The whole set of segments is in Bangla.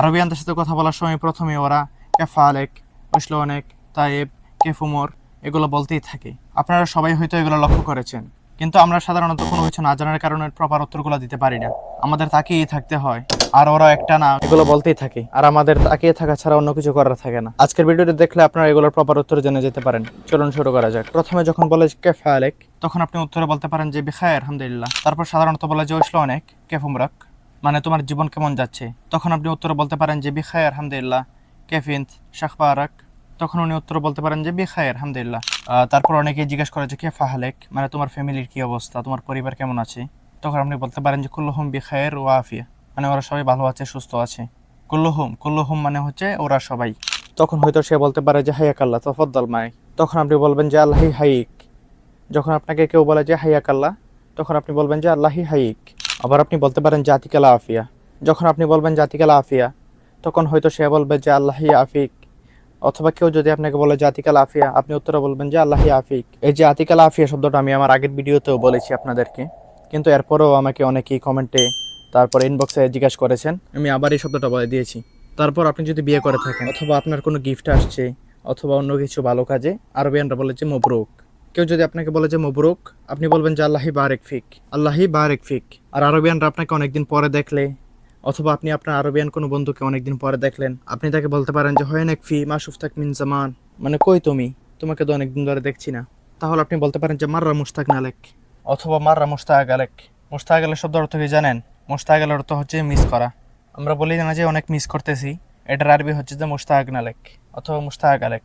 আরবিয়ানদের সাথে কথা বলার সময় প্রথমে ওরা কেফা আলেক ওসলো অনেক তায়েব কেফুমর এগুলো বলতেই থাকে। আপনারা সবাই হয়তো এগুলো লক্ষ্য করেছেন। কিন্তু আমরা সাধারণত কোনো কিছু না জানার কারণে প্রপার উত্তরগুলো দিতে পারি না। আমাদের তাকিয়েই থাকতে হয়। আর ওরা একটা না, এগুলো বলতেই থাকে। আর আমাদের তাকিয়ে থাকা ছাড়া অন্য কিছু করার থাকে না। আজকের ভিডিওটি দেখলে আপনারা এগুলোর প্রপার উত্তর জেনে যেতে পারেন। চলুন শুরু করা যাক। প্রথমে যখন বলে কেফা আলেক তখন আপনি উত্তরে বলতে পারেন যে, বিখায়, আলহামদুলিল্লাহ। তারপর সাধারণত বলে যে ওসলো অনেক কেফুমরাক। মানে তোমার জীবন কেমন যাচ্ছে? তখন আপনি উত্তর বলতে পারেন যে বিখায় আলহামদুলিল্লাহ কেফিন্ত শাখবারাক তখন উনি উত্তর বলতে পারেন যে বিখায়ের আলহামদুলিল্লাহ তারপর অনেকেই জিজ্ঞেস করে যে, কে ফাহালেক? মানে তোমার ফ্যামিলির কী অবস্থা? তোমার পরিবার কেমন আছে? তখন আপনি বলতে পারেন যে, কুল্লুহুম বিখায়ের ও আফিয়া। মানে ওরা সবাই ভালো আছে, সুস্থ আছে। কুল্লুহুম কুল্লুহুম মানে হচ্ছে ওরা সবাই। তখন হয়তো সে বলতে পারে যে হাইয়াক আল্লাহ তফদ্দল মাই। তখন আপনি বলবেন যে আল্লাহি হাইক। যখন আপনাকে কেউ বলে যে হাইয়াক আল্লাহ তখন আপনি বলবেন যে আল্লাহি হাইক। আবার আপনি বলতে পারেন জাতিকালা আফিয়া। যখন আপনি বলবেন জাতিকালা আফিয়া, তখন হয়তো সে বলবে যে আল্লাহি আফিক। অথবা কেউ যদি আপনাকে বলে যে আতিকাল আফিয়া, আপনি উত্তরে বলবেন যে আল্লাহি আফিক। এই যে আতিকাল আফিয়া শব্দটা আমি আমার আগের ভিডিওতেও বলেছি আপনাদেরকে। কিন্তু এরপরেও আমাকে অনেকেই কমেন্টে তারপর ইনবক্সে জিজ্ঞাসা করেছেন, আমি আবার এই শব্দটা বলে দিয়েছি। তারপর আপনি যদি বিয়ে করে থাকেন, অথবা আপনার কোনো গিফট আসছে, অথবা অন্য কিছু ভালো কাজে, আরবিয়ানরা বলে যে মবরুক। কেউ যদি আপনাকে বলে যে মবরুক, আপনি বলবেন যে আল্লাহি বারেক ফিক। আল্লাহি বারেক ফিক। আর আরবিয়ানরা আপনাকে অনেকদিন পরে দেখলে, অথবা আপনি আপনার আরবিয়ান কোনো বন্ধুকে অনেকদিন পরে দেখলেন, আপনি তাকে বলতে পারেন যে, হয় ফি মাসুফ তাক মিন জামান। মানে কই তুমি? তোমাকে তো অনেকদিন ধরে দেখছি না। তাহলে আপনি বলতে পারেন যে, মাররা মুস্তাক নালেক অথবা, মাররা মুস্তাক আলেক মুস্তাক আলের শব্দ অর্থ কি জানেন? মুস্তাক আলের অর্থ হচ্ছে মিস করা। আমরা বলি না যে, অনেক মিস করতেছি। এটার আরবি হচ্ছে যে মুস্তাক নালেক অথবা মুস্তাক আলেক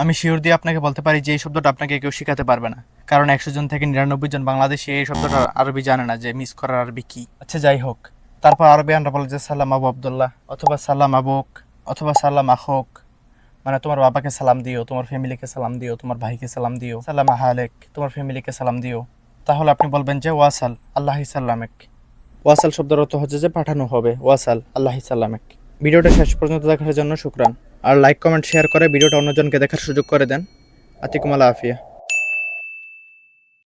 আমি শিওর দিয়ে আপনাকে বলতে পারি যে এই শব্দটা আপনাকে কেউ শেখাতে পারবে না। কারণ একশো জন থেকে নিরানব্বই জন বাংলাদেশে এই শব্দটা আরবি জানে না যে মিস করার আরবি কি। আচ্ছা যাই হোক। তারপর আরবি আমরা বলে যে, সালাম আবু আবদুল্লাহ অথবা, সালাম আবুক অথবা, সালাম আখোক মানে তোমার বাবাকে সালাম দিও, তোমার ফ্যামিলিকে সালাম দিও, তোমার ভাইকে সালাম দিও, সালাম আহালেক, তোমার ফ্যামিলিকে সালাম দিও তাহলে আপনি বলবেন যে, ওয়াসাল, আল্লাহ সাল্লামেক ওয়াসাল শব্দের অর্থ হচ্ছে যে, পাঠানো হবে, ওয়াসাল, আল্লাহ সাল্লামেক ভিডিওটা শেষ পর্যন্ত দেখার জন্য শুক্রান। আর লাইক কমেন্ট শেয়ার করে ভিডিওটা অন্যজনকে দেখার সুযোগ করে দেন। আতিকুম আল্লাহ আফিয়া